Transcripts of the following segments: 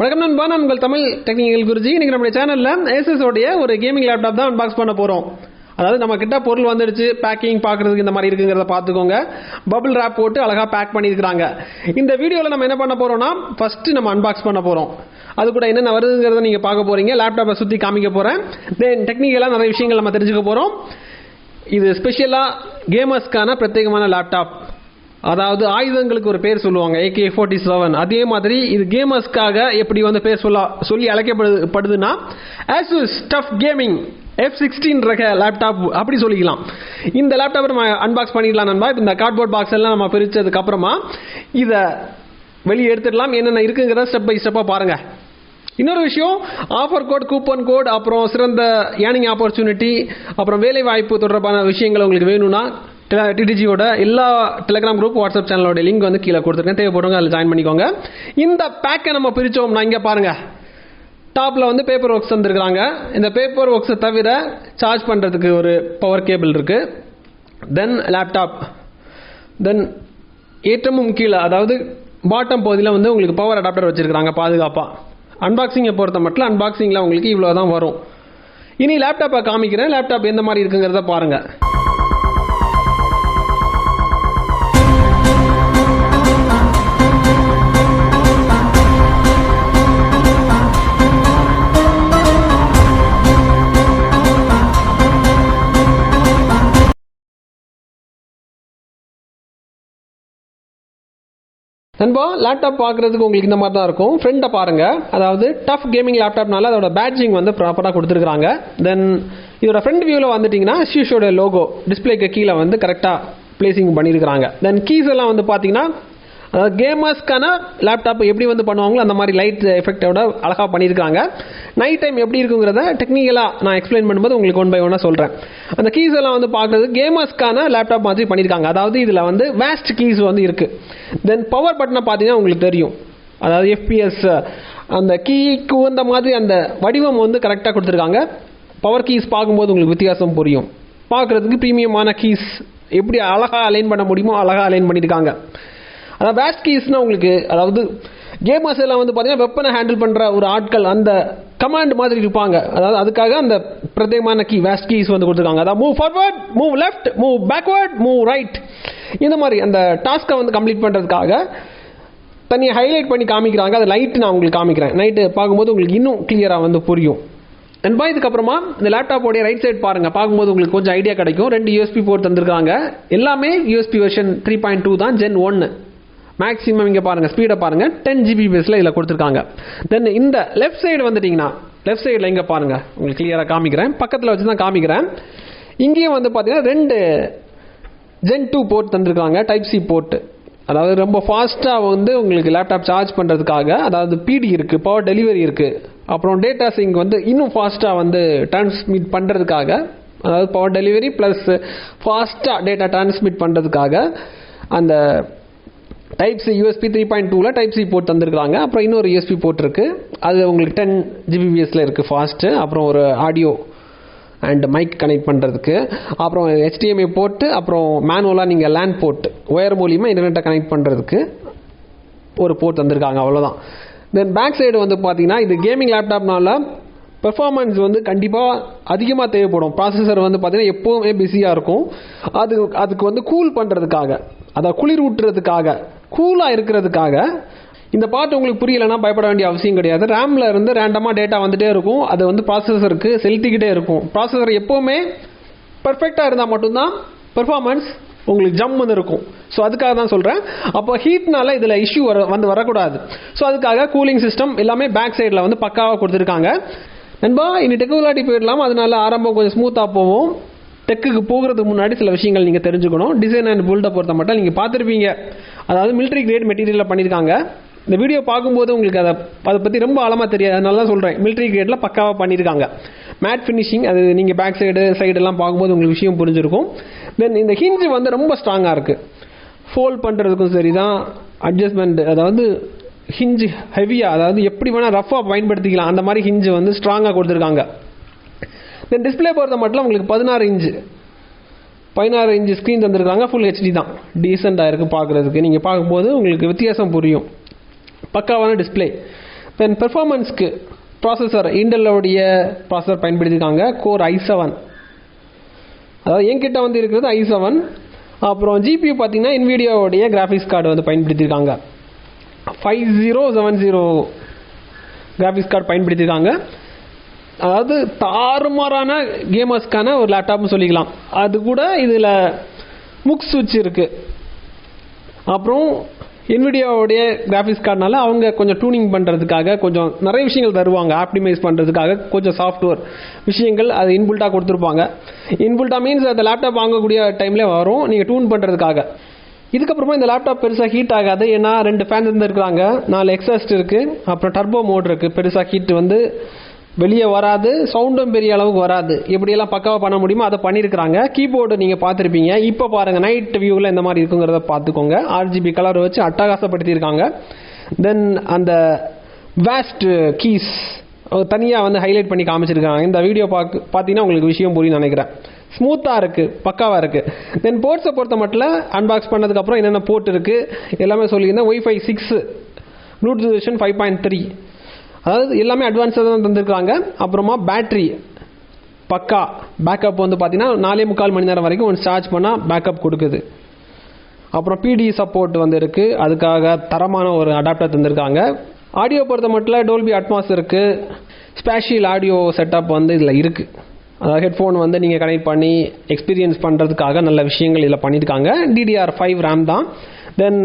வணக்கம் நண்பா நான் உங்கள் தமிழ் டெக்னிக்கல் குருஜி. இன்றைக்கி நம்முடைய சேனலில் ஏசஸ் உடைய ஒரு கேமிங் லேப்டாப் தான் அன்பாக்ஸ் பண்ண போகிறோம் அதாவது நம்ம கிட்ட பொருள் வந்துடுச்சு பேக்கிங் பார்க்குறதுக்கு இந்த மாதிரி இருக்குங்கிறத பார்த்துக்கோங்க. பபிள் ரேப் போட்டு அழகாக பேக் பண்ணியிருக்கிறாங்க. இந்த வீடியோவில் நம்ம என்ன பண்ண போகிறோம்னா ஃபஸ்ட்டு நம்ம அன்பாக்ஸ் பண்ண போகிறோம் அது கூட என்னென்ன வருதுங்கிறத நீங்கள் பார்க்க போகிறீங்க லேப்டாப்பை சுற்றி காமிக்க போகிறேன் தென் டெக்னிக்கலாக நிறைய விஷயங்கள் நம்ம தெரிஞ்சுக்க போகிறோம் இது ஸ்பெஷலாக கேமர்ஸ்க்கான பிரத்யேகமான லேப்டாப் அதாவது ஆயுதங்களுக்கு ஒரு பேர் சொல்லுவாங்க ஏகே ஃபோர்ட்டி செவன் அதே மாதிரி இது கேமர்ஸ்க்காக எப்படி வந்து பேர் சொல்ல சொல்லி அழைக்கப்படுதுன்னா Asus TUF gaming F sixteen ரக லேப்டாப் அப்படி சொல்லிக்கலாம். இந்த லேப்டாப்பை நம்ம அன்பாக்ஸ் பண்ணிடலாம் நண்பா. இந்த கார்ட்போர்ட் பாக்ஸ் எல்லாம் நம்ம பிரித்ததுக்கு அப்புறமா இதை வெளியே எடுத்துடலாம். என்னென்ன இருக்குங்கிறத ஸ்டெப் பை ஸ்டெப்பாக பாருங்கள் இன்னொரு விஷயம் ஆஃபர் கோட் கூப்பன் கோட் அப்புறம் சிறந்த ஏர்னிங் ஆப்பர்ச்சுனிட்டி அப்புறம் வேலை வாய்ப்பு தொடர்பான விஷயங்கள் உங்களுக்கு வேணும்னா டிடிஜியோட எல்லா டெலிகிராம் குரூப் வாட்ஸ்அப் சேனலோட லிங்க் வந்து கீழே கொடுத்துருக்கேன். தேவைப்படுறவங்க அதில் ஜாயின் பண்ணிக்கோங்க. இந்த பேக்கை நம்ம பிரித்தோம்னா இங்கே பாருங்கள் டாப்பில் வந்து பேப்பர் ஒர்க்ஸ் வந்துருக்குறாங்க இந்த பேப்பர் ஒர்க்ஸை தவிர சார்ஜ் பண்ணுறதுக்கு ஒரு பவர் கேபிள் இருக்குது தென் லேப்டாப் தென் ஏற்றமும் கீழே அதாவது பாட்டம் பகுதியில் வந்து உங்களுக்கு பவர் அடாப்டர் வச்சுருக்காங்க பாதுகாப்பாக அன்பாக்சிங்கை பொறுத்த மட்டும் அன்பாக்சிங்கில் உங்களுக்கு இவ்வளோ தான் வரும். இனி லேப்டாப்பை காமிக்கிறேன். லேப்டாப் எந்த மாதிரி இருக்குங்கிறத பாருங்கள் நண்பா லேப்டாப் பார்க்குறதுக்கு உங்களுக்கு இந்த மாதிரி தான் இருக்கும் ஃப்ரெண்டை பாருங்கள் அதாவது டஃப் கேமிங் லேப்டாப்னால அதோட பேட்ஜிங் வந்து ப்ராப்பராக கொடுத்துருக்காங்க தென் இதோட ஃப்ரண்ட் வியூவில் வந்துட்டிங்கன்னா ஷீஷோட லோகோ டிஸ்பிளேக்கு கீழே வந்து கரெக்டாக பிளேசிங் பண்ணியிருக்கிறாங்க. தென் கீஸ் எல்லாம் வந்து பார்த்தீங்கன்னா கேமர்ஸ்க்கான லேப்டாப் எப்படி வந்து பண்ணுவாங்களோ அந்த மாதிரி லைட் எஃபெக்டோட அழகாக பண்ணியிருக்காங்க. நைட் டைம் எப்படி இருக்குங்கிறத டெக்னிக்கலாக நான் எக்ஸ்பிளைன் பண்ணும்போது உங்களுக்கு ஒன் பை ஒன்னாக சொல்கிறேன் அந்த கீஸ் எல்லாம் வந்து பார்க்குறது கேமர்ஸ்க்கான லேப்டாப் மாதிரி பண்ணியிருக்காங்க. அதாவது இதில் வந்து வேஸ்ட் கீஸ் வந்து இருக்குது தென் பவர் பட்டனை பார்த்தீங்கன்னா உங்களுக்கு தெரியும். அதாவது எஃபிஎஸ் அந்த கீக்கு உந்த மாதிரி அந்த வடிவம் வந்து கரெக்டாக கொடுத்துருக்காங்க. பவர் கீஸ் பார்க்கும்போது உங்களுக்கு வித்தியாசம் புரியும். பார்க்குறதுக்கு ப்ரீமியமான கீஸ் எப்படி அழகாக அலைன் பண்ண முடியுமோ அழகாக அலைன் பண்ணியிருக்காங்க. அதாவது வேஸ்ட்கீஸ்னால் உங்களுக்கு அதாவது கேமர்ஸ் எல்லாம் வந்து பார்த்தீங்கன்னா வெப்பனை ஹேண்டில் பண்ணுற ஒரு ஆட்கள் அந்த கமாண்ட் மாதிரி இருப்பாங்க. அதாவது அதுக்காக அந்த பிரத்யேகமான கீ வேஸ்ட் கீஸ் வந்து கொடுத்துருக்காங்க. அதாவது move forward move left move backward move right இந்த மாதிரி அந்த டாஸ்க்கை வந்து கம்ப்ளீட் பண்ணுறதுக்காக தனியாக ஹைலைட் பண்ணி காமிக்கிறாங்க. அது லைட் நான் உங்களுக்கு காமிக்கிறேன். நைட்டு பார்க்கும்போது உங்களுக்கு இன்னும் கிளியராக வந்து புரியும். அண்ட் பா இதுக்கப்புறமா இந்த லேப்டாப்போடைய ரைட் சைடு பாருங்கள் பார்க்கும்போது உங்களுக்கு கொஞ்சம் ஐடியா கிடைக்கும். ரெண்டு யூஎஸ்பி போர்ட் தந்திருக்காங்க. எல்லாமே USB version three point two தான் ஜென் ஒன்று மேக்ஸிமம் இங்கே பாருங்கள் ஸ்பீடை பாருங்கள் டென் ஜிபி பேஸில் இதில் கொடுத்துருக்காங்க. தென் இந்த லெஃப்ட் சைடு வந்துட்டிங்கன்னா லெஃப்ட் சைடில் இங்கே பாருங்கள் உங்களுக்கு கிளியராக காமிக்கிறேன். பக்கத்தில் வச்சு தான் காமிக்கிறேன். இங்கேயும் வந்து பார்த்தீங்கன்னா ரெண்டு ஜென் டூ போர்ட் தந்திருக்காங்க டைப் சி போர்ட்டு அதாவது ரொம்ப ஃபாஸ்ட்டாக வந்து உங்களுக்கு லேப்டாப் சார்ஜ் பண்ணுறதுக்காக அதாவது பிடி இருக்குது பவர் டெலிவரி இருக்குது அப்புறம் டேட்டா சிங் வந்து இன்னும் ஃபாஸ்ட்டாக வந்து டிரான்ஸ்மிட் பண்ணுறதுக்காக அதாவது பவர் டெலிவரி ப்ளஸ் ஃபாஸ்ட்டாக டேட்டா டிரான்ஸ்மிட் பண்ணுறதுக்காக அந்த type C USB three point டூவில் டைப் சி போர்ட் தந்திருக்காங்க அப்புறம் இன்னொரு யூஎஸ்பி போர்ட் இருக்குது அது உங்களுக்கு டென் ஜிபிபிஎஸில் இருக்குது ஃபாஸ்ட்டு அப்புறம் ஒரு ஆடியோ அண்ட் மைக் கனெக்ட் பண்ணுறதுக்கு அப்புறம் ஹெச்டிஎம்ஐ போட்டு அப்புறம் மேனுவலாக நீங்கள் லேண்ட் போர்ட் ஒயர் மூலியமாக இன்டர்நெட்டை கனெக்ட் பண்ணுறதுக்கு ஒரு போர்ட் தந்திருக்காங்க. அவ்வளோதான் தென் பேக் சைடு வந்து பார்த்தீங்கன்னா இது கேமிங் லேப்டாப்னால பெர்ஃபார்மன்ஸ் வந்து கண்டிப்பாக அதிகமாக தேவைப்படும். ப்ராசஸர் வந்து பார்த்தீங்கன்னா எப்போவுமே பிஸியாக இருக்கும். அது அதுக்கு வந்து கூல் பண்ணுறதுக்காக அதை குளிர் ஊட்டுறதுக்காக கூலாக இருக்கிறதுக்காக இந்த பாட்டு உங்களுக்கு புரியலைன்னா பயப்பட வேண்டிய அவசியம் கிடையாது. ரேமில் இருந்து ரேண்டமாக டேட்டா வந்துட்டே இருக்கும். அது வந்து ப்ராசஸருக்கு செலுத்திக்கிட்டே இருக்கும். ப்ராசஸர் எப்போவுமே பர்ஃபெக்டாக இருந்தால் மட்டும்தான் பெர்ஃபார்மன்ஸ் உங்களுக்கு ஜம்முன்னு இருக்கும். ஸோ அதுக்காக தான் சொல்கிறேன் அப்போ ஹீட்னால இதில் இஷ்யூ வர வந்து வரக்கூடாது. ஸோ அதுக்காக கூலிங் சிஸ்டம் எல்லாமே பேக் சைடில் வந்து பக்காவாக கொடுத்துருக்காங்க. நண்பா இனி டெக்குலாட்டி போயிடலாம். அதனால ஆரம்பம் கொஞ்சம் ஸ்மூத்தாக போவோம். டெக்குக்கு போகிறதுக்கு முன்னாடி சில விஷயங்கள் நீங்கள் தெரிஞ்சுக்கணும். டிசைன் அண்ட் பில்டை பொறுத்த மட்டும் நீங்கள் பார்த்துருப்பீங்க. அதாவது மிலிட்ரி கிரேட் மெட்டீரியலில் பண்ணியிருக்காங்க இந்த வீடியோ பார்க்கும்போது உங்களுக்கு அதை அதை பற்றி ரொம்ப ஆழமாக தெரியாது. அதனால தான் சொல்கிறேன் மிலிட்ரி கிரேடில் பக்காவாக பண்ணியிருக்காங்க மேட் ஃபினிஷிங் அது நீங்கள் பேக் சைடு சைடெல்லாம் பார்க்கும்போது உங்களுக்கு விஷயம் புரிஞ்சிருக்கும். தென் இந்த ஹிஞ்சு வந்து ரொம்ப ஸ்ட்ராங்காக இருக்குது ஃபோல்ட் பண்ணுறதுக்கும் சரி தான் அட்ஜஸ்ட்மெண்ட் அதாவது ஹிஞ்சு ஹெவியாக அதாவது எப்படி வேணால் ரஃபாக பயன்படுத்திக்கலாம். அந்த மாதிரி ஹிஞ்சு வந்து ஸ்ட்ராங்காக கொடுத்துருக்காங்க. தென் டிஸ்பிளே பொறுத்த மட்டும் உங்களுக்கு பதினாறு இன்ச்சு பதினாறு இன்ச்சு ஸ்க்ரீன் தந்திருக்காங்க ஃபுல் ஹெச்டி தான். டீசெண்டாக இருக்குது பார்க்குறதுக்கு. நீங்கள் பார்க்கும்போது உங்களுக்கு வித்தியாசம் புரியும். பக்காவான டிஸ்பிளே தென் பெர்ஃபார்மன்ஸ்க்கு ப்ராசஸர் இன்டெல்லோடைய ப்ராசஸர் பயன்படுத்தியிருக்காங்க கோர் ஐ செவன் அதாவது என்கிட்ட வந்து இருக்கிறது ஐ செவன் அப்புறம் ஜிபியூ பார்த்தீங்கன்னா இன்வீடியோவுடைய கிராஃபிக்ஸ் கார்டு வந்து பயன்படுத்தியிருக்காங்க. Five zero seven zero graphics card பயன்படுத்தியிருக்காங்க. அதாவது தாறுமாறான கேமர்ஸ்க்கான ஒரு லேப்டாப்னு சொல்லிக்கலாம். அது கூட இதில் முக் சுவிட்ச் இருக்குது அப்புறம் என்விடியாவுடைய கிராஃபிக்ஸ் கார்டுனால அவங்க கொஞ்சம் டியூனிங் பண்ணுறதுக்காக கொஞ்சம் நிறைய விஷயங்கள் தருவாங்க. ஆப்டிமைஸ் பண்ணுறதுக்காக கொஞ்சம் சாஃப்ட்வேர் விஷயங்கள் அது இன்புல்ட்டாக கொடுத்துருப்பாங்க. இன்புல்ட்டாக மீன்ஸ் அந்த லேப்டாப் வாங்கக்கூடிய டைமில் வரும். நீங்கள் டியூன் பண்ணுறதுக்காக இதுக்கப்புறமா இந்த லேப்டாப் பெருசாக ஹீட் ஆகாது. ஏன்னா ரெண்டு ஃபேன் இருந்துருக்குறாங்க. நாலு எக்ஸாஸ்ட் இருக்குது அப்புறம் டர்போ மோட் இருக்குது பெருசாக ஹீட் வந்து வெளியே வராது சவுண்டும் பெரிய அளவுக்கு வராது. எப்படியெல்லாம் பக்காவாக பண்ண முடியுமோ அதை பண்ணியிருக்கிறாங்க. கீபோர்டு நீங்கள் பார்த்துருப்பீங்க. இப்போ பாருங்கள் நைட் வியூவில் இந்த மாதிரி இருக்குங்கிறத பார்த்துக்கோங்க. ஆர்ஜிபி கலர் வச்சு அட்டகாசப்படுத்தியிருக்காங்க. தென் அந்த வேஸ்ட் கீஸ் தனியாக வந்து ஹைலைட் பண்ணி காமிச்சிருக்காங்க. இந்த வீடியோ பார்க்க பார்த்தீங்கன்னா உங்களுக்கு விஷயம் புரியும் நினைக்கிறேன். ஸ்மூத்தாக இருக்குது பக்காவாக இருக்குது தென் போர்ட்ஸை பொறுத்த மட்டும் அன்பாக்ஸ் பண்ணதுக்கப்புறம் என்னென்ன போர்ட் இருக்குது எல்லாமே சொல்லியிருந்தேன். Wifi six Bluetooth version five point three அதாவது எல்லாமே அட்வான்ஸாக தான் தந்திருக்காங்க. அப்புறமா பேட்ரி பக்கா பேக்கப் வந்து பார்த்தீங்கன்னா நாலே முக்கால் மணி நேரம் வரைக்கும் ஒன்று சார்ஜ் பண்ணால் பேக்கப் கொடுக்குது. அப்புறம் பிடி சப்போர்ட் வந்து இருக்குது அதுக்காக தரமான ஒரு அடாப்டர் தந்திருக்காங்க. ஆடியோ பொறுத்த மட்டும் டோல்பி அட்மாஸ் இருக்குது ஸ்பேஷியல் ஆடியோ செட்டப் வந்து இதில் இருக்குது அதாவது ஹெட்ஃபோன் வந்து நீங்கள் கனெக்ட் பண்ணி எக்ஸ்பீரியன்ஸ் பண்ணுறதுக்காக நல்ல விஷயங்கள் இதில் பண்ணியிருக்காங்க டிடிஆர் ஃபைவ் ரேம் தான். தென்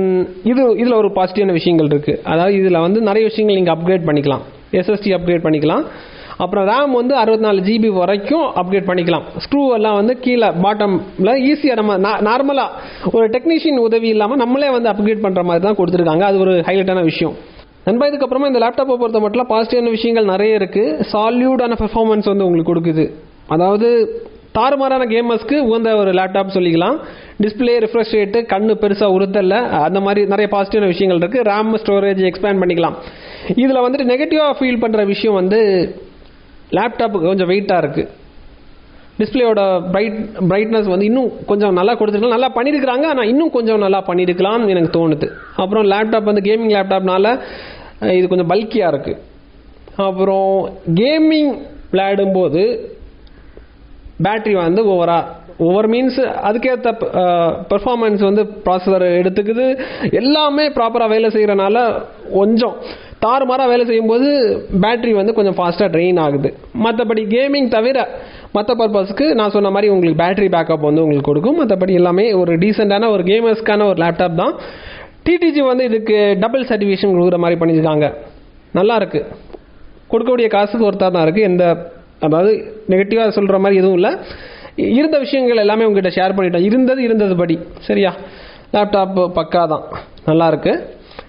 இது இதில் ஒரு பாசிட்டிவான விஷயங்கள் இருக்குது அதாவது இதில் வந்து நிறைய விஷயங்கள் நீங்கள் அப்கிரேட் பண்ணிக்கலாம். எஸ்எஸ்டி அப்கிரேட் பண்ணிக்கலாம். அப்புறம் ரேம் வந்து அறுபத்தி நாலு ஜிபி வரைக்கும் அப்கிரேட் பண்ணிக்கலாம். ஸ்க்ரூ எல்லாம் வந்து கீழே பாட்டமில் ஈஸியாக நம்ம நார்மலாக ஒரு டெக்னீஷியன் உதவி இல்லாமல் நம்மளே வந்து அப்கிரேட் பண்ணுற மாதிரி தான் கொடுத்துருக்காங்க. அது ஒரு ஹைலைட்டான விஷயம். நண்பா இதுக்கப்புறமா இந்த லேப்டாப்பை பொறுத்த மட்டும் பாசிட்டிவான விஷயங்கள் நிறைய இருக்குது சால்யூடான பெர்ஃபார்மன்ஸ் வந்து உங்களுக்கு கொடுக்குது. அதாவது தாறுமாறான கேமர்ஸ்க்கு உகந்த ஒரு லேப்டாப் சொல்லிக்கலாம். டிஸ்பிளே ரிஃப்ரெஷ் ரேட்டு கண்ணு பெருசாக உறுத்தல அந்த மாதிரி நிறைய பாசிட்டிவான விஷயங்கள் இருக்குது ரேம் ஸ்டோரேஜ் எக்ஸ்பேண்ட் பண்ணிக்கலாம். இதில் வந்துட்டு நெகட்டிவாக ஃபீல் பண்ணுற விஷயம் வந்து லேப்டாப்புக்கு கொஞ்சம் வெயிட்டாக இருக்குது டிஸ்பிளேயோட பிரைட் பிரைட்னஸ் வந்து இன்னும் கொஞ்சம் நல்லா கொடுத்துருக்கலாம் நல்லா பண்ணியிருக்கிறாங்க. ஆனால் இன்னும் கொஞ்சம் நல்லா பண்ணியிருக்கலாம்னு எனக்கு தோணுது. அப்புறம் லேப்டாப் வந்து கேமிங் லேப்டாப்னால இது கொஞ்சம் பல்கியாக இருக்குது அப்புறம் கேமிங் விளையாடும்போது பேட்ரி வந்து ஓவரா ஓவர் மீன்ஸ் அதுக்கேற்ற பெர்ஃபார்மன்ஸ் வந்து ப்ராசஸர் எடுத்துக்குது. எல்லாமே ப்ராப்பராக வேலை செய்கிறனால கொஞ்சம் தாறுமாறாக வேலை செய்யும்போது பேட்ரி வந்து கொஞ்சம் ஃபாஸ்ட்டாக ட்ரெயின் ஆகுது. மற்றபடி கேமிங் தவிர மற்ற பர்பஸ்க்கு நான் சொன்ன மாதிரி உங்களுக்கு பேட்டரி பேக்கப் வந்து உங்களுக்கு கொடுக்கும். மற்றபடி எல்லாமே ஒரு டீசெண்டான ஒரு கேமர்ஸ்க்கான ஒரு லேப்டாப் தான். டிடிஜி வந்து இதுக்கு டபுள் சர்டிஃபிகேஷன் கொடுக்குற மாதிரி பண்ணியிருக்காங்க. நல்லாருக்கு கொடுக்கக்கூடிய காசுக்கு ஒருத்தா தான் இருக்குது எந்த அதாவது நெகட்டிவாக சொல்கிற மாதிரி எதுவும் இல்லை. இருந்த விஷயங்கள் எல்லாமே உங்ககிட்ட ஷேர் பண்ணிட்டேன் இருந்தது இருந்தது படி சரியா? லேப்டாப் பக்கா தான் நல்லாயிருக்கு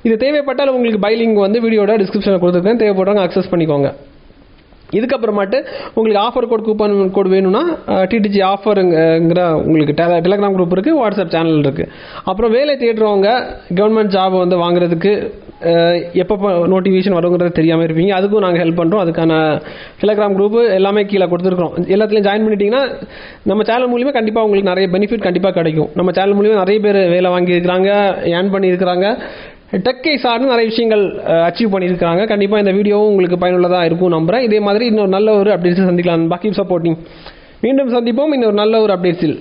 இது தேவைப்பட்டால் உங்களுக்கு பைலிங் வந்து வீடியோட டிஸ்கிரிப்ஷனில் கொடுத்துருக்கேன். தேவைப்படுறவங்க அக்சஸ் பண்ணிக்கோங்க. இதுக்கப்புறமாட்டு உங்களுக்கு ஆஃபர் கோட் கூப்பன் கோட் வேணும்னா டிடிஜி ஆஃபருங்கிற உங்களுக்கு டெல டெலகிராம் குரூப் இருக்குது வாட்ஸ்அப் சேனல் இருக்குது அப்புறம் வேலை தேடுறவங்க கவர்மெண்ட் ஜாப் வந்து வாங்குறதுக்கு எப்போ நோட்டிஃபிகேஷன் வருங்கிறது தெரியாமல் இருப்பீங்க. அதுக்கும் நாங்கள் ஹெல்ப் பண்ணுறோம் அதுக்கான டெலகிராம் குரூப் எல்லாமே கீழே கொடுத்துருக்கோம் எல்லாத்துலேயும் ஜாயின் பண்ணிட்டீங்கன்னா நம்ம சேனல் மூலியமாக கண்டிப்பாக உங்களுக்கு நிறைய பெனிஃபிட் கண்டிப்பாக கிடைக்கும். நம்ம சேனல் மூலியமாக நிறைய பேர் வேலை வாங்கியிருக்கிறாங்க ஏர்ன் பண்ணியிருக்கிறாங்க. டெக்கை சார்ந்து நிறைய விஷயங்கள் அச்சீவ் பண்ணியிருக்காங்க கண்டிப்பாக இந்த வீடியோவும் உங்களுக்கு பயனுள்ளதாக இருக்கும் நம்புறேன். இதே மாதிரி இன்னொரு நல்ல ஒரு அப்டேட்ஸில் சந்திக்கலாம் பாக்கி சப்போர்ட்டிங் மீண்டும் சந்திப்போம். இன்னொரு நல்ல ஒரு அப்டேட்ஸில்